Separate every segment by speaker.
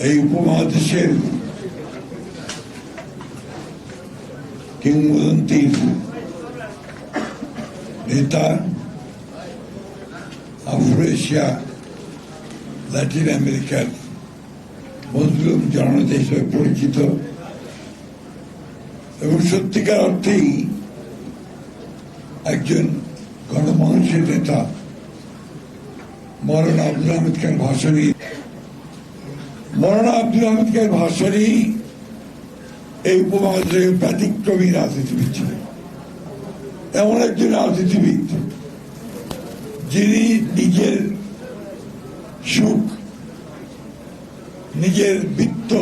Speaker 1: এই উপমহাদেশের কিংবদন্তির নেতা আফ্রো-এশিয়া ল্যাটিন আমেরিকার মজলুম জননেতা হিসেবে পরিচিত এবং সত্যিকার অর্থেই একজন গণমানুষের নেতা মৌলানা আব্দুল আহমেদ খান ভাসানী। মৌলানা আব্দুল আহমেদ খান ভাসানী এই উপমহাদেশের ব্যতিক্রমী রাজনীতিবিদ ছিলেন। এমন একজন রাজনীতিবিদ যিনি নিজের সুখ, নিজের বৃত্ত,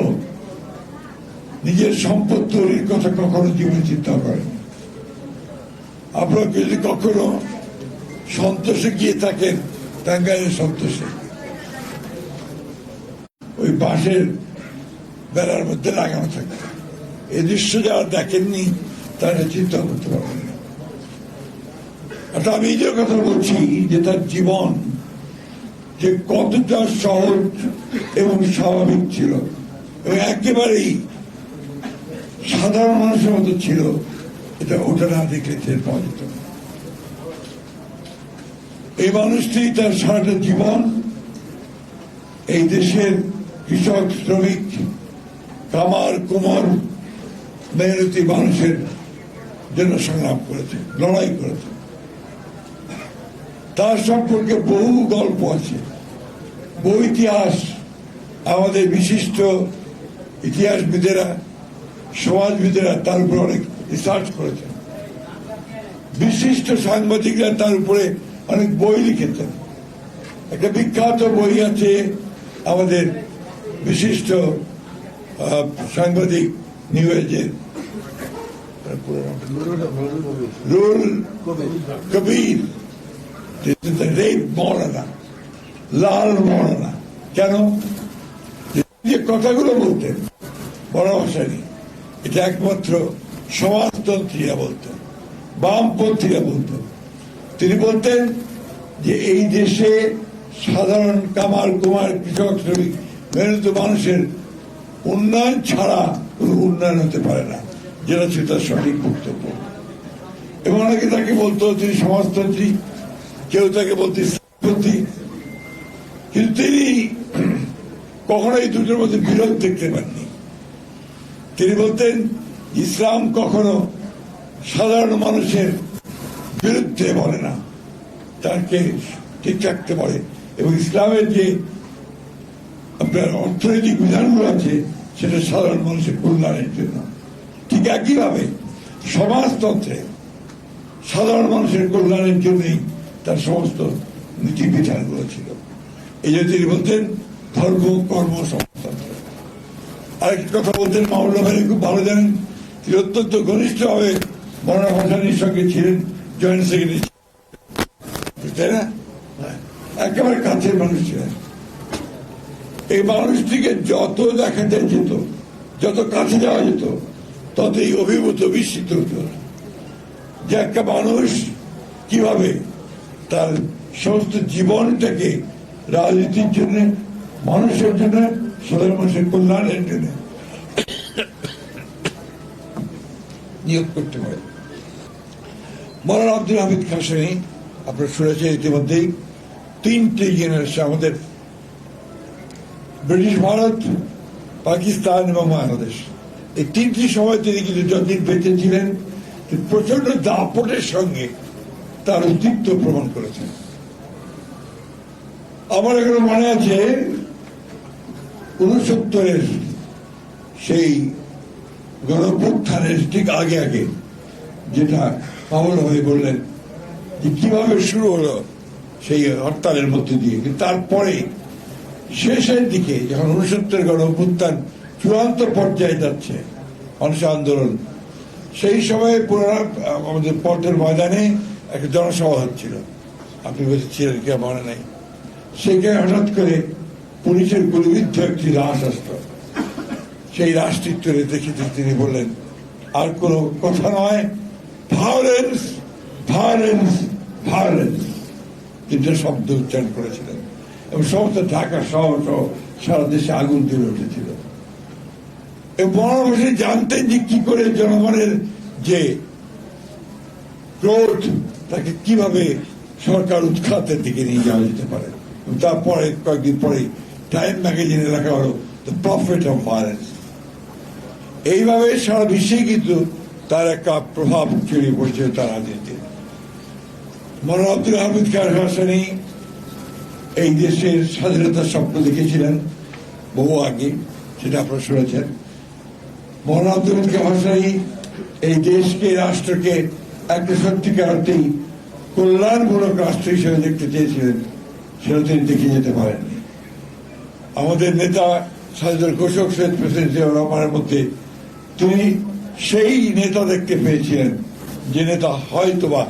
Speaker 1: নিজের সম্পদ তৈরির কথা কখনো জীবনে চিন্তা করেন আপনারা যদি কখনো সন্তোষে গিয়ে থাকেন, টাঙ্গাইলের সন্তোষে। ওই বাঁশের বেড়ার মধ্যে লাগানো থাকে এই দৃশ্য যারা দেখেননি, তারা চিন্তা করতে পারবেন না অর্থাৎ আমি যে কথা বলছি যে তার জীবন যে কতটা সহজ এবং স্বাভাবিক ছিল, এবং একেবারেই সাধারণ মানুষের মতো ছিল, এটা ওটা না দেখলে টের পাওয়া যেত। এই মানুষটি তার সারাটা জীবন এই দেশের কৃষক, শ্রমিক কামার কুমার, মেহনতি মানুষের জন্য সংগ্রাম করেছে, লড়াই করেছে। তার সম্পর্কে বহু গল্প আছে। বহু ইতিহাস আমাদের বিশিষ্ট ইতিহাসবিদেরা, সমাজবিদেরা তার উপরে অনেক রিসার্চ করেছেন। বিশিষ্ট সাংবাদিকরা তার উপরে অনেক বই লিখেছেন। একটা বিখ্যাত বই আছে আমাদের বিশিষ্ট সাংবাদিক নিউ এজের রুল কবির রেপ মৌলানা লাল মৌলানা কেন যে কথাগুলো বলতেন বড় ভাষায় এটা একমাত্র সমাজতন্ত্রীরা বলতেন বামপন্থীরা বলতেন তিনি বলতেন যে এই দেশে সাধারণ কামার কুমার কৃষক শ্রমিক মেহনত মানুষের উন্নয়ন ছাড়া কোনো উন্নয়ন হতে পারে না, যেটা ছিল তার সঠিক বক্তব্য। এবং অনেকে তাকে বলতো তিনি সমাজতন্ত্রী কেউ তাকে বলতে কিন্তু তিনি কখনো এই দুটোর মধ্যে বিরোধ দেখতে পাননি। তিনি বলতেন, ইসলাম কখনো সাধারণ মানুষের বিরুদ্ধে বলে না, তাকে ঠিক রাখতে পারে এবং ইসলামের যে আপনার অর্থনৈতিক বিধানগুলো আছে সেটা সাধারণ মানুষের কল্যাণের জন্য। ঠিক একইভাবে সমাজতন্ত্রে সাধারণ মানুষের কল্যাণের জন্যই তার সমস্ত নীতি বিধানগুলো ছিল এই যে তিনি বলতেন ধর্ম কর্ম সমাজতন্ত্র। আরেকটি কথা বলতেন মামলা ভাই খুব ভালো জানেন তিনি অত্যন্ত ঘনিষ্ঠভাবে মরনা ভাসানির সঙ্গে ছিলেন জয়েন্ট সেক্রেটারি। তাই না? হ্যাঁ, একেবারে কাছের মানুষ ছিলেন। এই মানুষটিকে যত দেখাতে যেত, যত কাছে যাওয়া যেত, ততই অভিভূত, বিস্মিত হতো যে একটা মানুষ কীভাবে তার সমস্ত জীবনটাকে রাজনীতির জন্য, মানুষের জন্য, সাধারণ মানুষের কল্যাণের জন্য নিয়োগ করতে পারে। মৌলানা আব্দুল হামিদ খাসানি আপনারা শুনেছেন ইতিমধ্যেই, তিনটে জেনারেশন আমাদের ব্রিটিশ ভারত পাকিস্তান এবং বাংলাদেশ। এই তিনটি সময় তিনি কিন্তু যতদিন বেঁচে ছিলেন প্রচণ্ড দাপটের সঙ্গে তার অস্তিত্ব প্রমাণ করেছেন। আমার এখনও মনে আছে উনসত্তরের সেই গণপ্রত্থানের ঠিক আগে আগে যেটা মামল হয়ে বললেন যে কীভাবে শুরু হলো সেই হরতালের মধ্যে দিয়ে। তারপরে শেষের দিকে যখন উনসত্তর গণ অভ্যুত্থান চূড়ান্ত পর্যায়ে যাচ্ছে, মানুষ আন্দোলন, সেই সময় পুনরায় আমাদের পথের ময়দানে একটা জনসভা হচ্ছিল। আপনি বলছিলেন কি মনে নেই। সেখানে হঠাৎ করে পুলিশের গুলিবিদ্ধ একটি লাশ আসলো। সেই রাশটি তুলে দেখে দেখে তিনি বললেন, আর কোনো কথা নয়। ভায়োলেন্স ভায়োলেন্স ভায়োলেন্স তিনটা শব্দ উচ্চারণ করেছিলেন। এবং সমস্ত ঢাকা শহর সহ সারা দেশে আগুন তুলে উঠেছিল। মনোয়ার জানতেন যে কি করে জনগণের যে ক্রোধ, তাকে কীভাবে সরকার উৎখাতের দিকে নিয়ে যাওয়া যেতে পারে। তারপরে কয়েকদিন পরে টাইম ম্যাগাজিনে লেখা হলো দ্য প্রফিট অফ ভায়োলেন্স এইভাবে সারা বিশ্বে কিন্তু তার একটা প্রভাব ছড়িয়ে পড়ছে তার রাজনীতি মৌলানা আব্দুল হামিদ খান হাসানি এই দেশের স্বাধীনতার স্বপ্ন দেখেছিলেন বহু আগে, সেটা আপনারা শুনেছেন। মৌলানা আব্দুল হামিদ এই দেশকে, রাষ্ট্রকে একটা সত্যিকার অর্থেই কল্যাণমূলক রাষ্ট্র হিসেবে দেখতে চেয়েছিলেন, সেটা তিনি দেখে যেতে পারেননি। আমাদের নেতা সাজদুল ঘোষক, সৈয়দ প্রেসিডেন্ট জিয়াউর রহমানের মধ্যে তিনি সেই নেতা দেখতে পেয়েছিলেন, যে নেতা হয়তোবা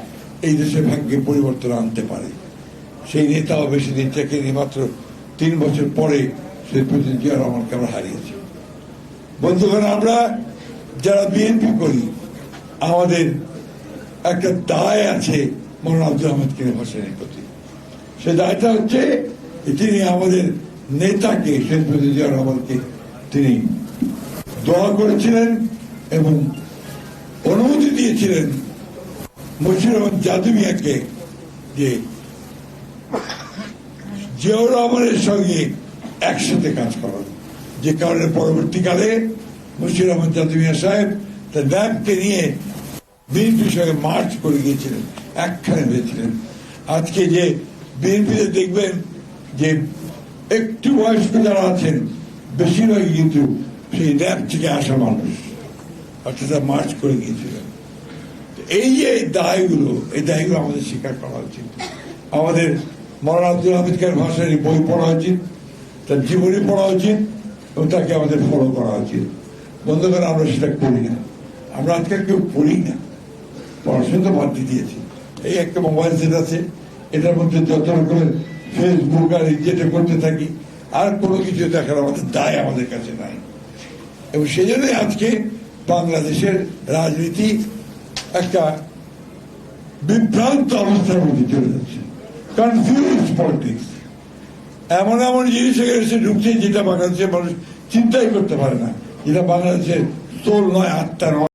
Speaker 1: এই দেশের ভাগ্যে পরিবর্তন আনতে পারে। সেই নেতাও বেশি দিন থেকেনি, মাত্র তিন বছর পরে সেই প্রেসিডেন্ট জিয়াউর রহমানকে আমরা হারিয়েছি। বন্ধুগণ, আমরা যারা বিএনপি করি, আমাদের একটা দায় আছে মৌলানা আব্দুল আহমদ কিনে হোসেনের প্রতি। সে দায়টা হচ্ছে তিনি আমাদের নেতাকে শেখ মুজিবুর জিয়া রহমানকে তিনি দোয়া করেছিলেন এবং অনুমতি দিয়েছিলেন মশিউর রহমান জাদুমিয়াকে যে জিয়াউর রহমানের সঙ্গে একসাথে কাজ করার। যে কারণে পরবর্তীকালে মশিউর রহমান জাদুমিয়া সাহেব তার ল্যাবকে নিয়ে বিএনপির সঙ্গে মার্চ করে গিয়েছিলেন, একখানে হয়েছিলেন। আজকে যে বিএনপিতে দেখবেন যে একটু বয়স্ক যারা আছেন বেশিরভাগই কিন্তু সেই ল্যাব থেকে আসা মানুষ, অর্থাৎ মার্চ করে গিয়েছিলেন। এই যে দায়গুলো, এই দায়গুলো আমাদের স্বীকার করা উচিত। আমাদের মৌলানা আব্দুল হামিদ খান ভাষার বই পড়া উচিত, তার জীবনী পড়া উচিত, এবং তাকে আমাদের ফলো করা উচিত। বন্ধুগণ, আমরা সেটা করি না। আমরা আজকাল কেউ পড়ি না। পড়াশোনা তো বাদ দিয়েছি। এই একটা মোবাইল সেট আছে, এটার মধ্যে যত রকমের ফেসবুক আর এই যেটা করতে থাকি, আর কোনো কিছু দেখার আমাদের দায় আমাদের কাছে নাই। এবং সেই জন্যই আজকে বাংলাদেশের রাজনীতি একটা বিভ্রান্ত অবস্থার মধ্যে চলে যাচ্ছে। কনফিউজ পলিটিক্স এমন এমন জিনিস এসে ঢুকছে যেটা বাংলাদেশের মানুষ চিন্তাই করতে পারে না। যেটা বাংলাদেশের সোল নয়, আত্মা নয়।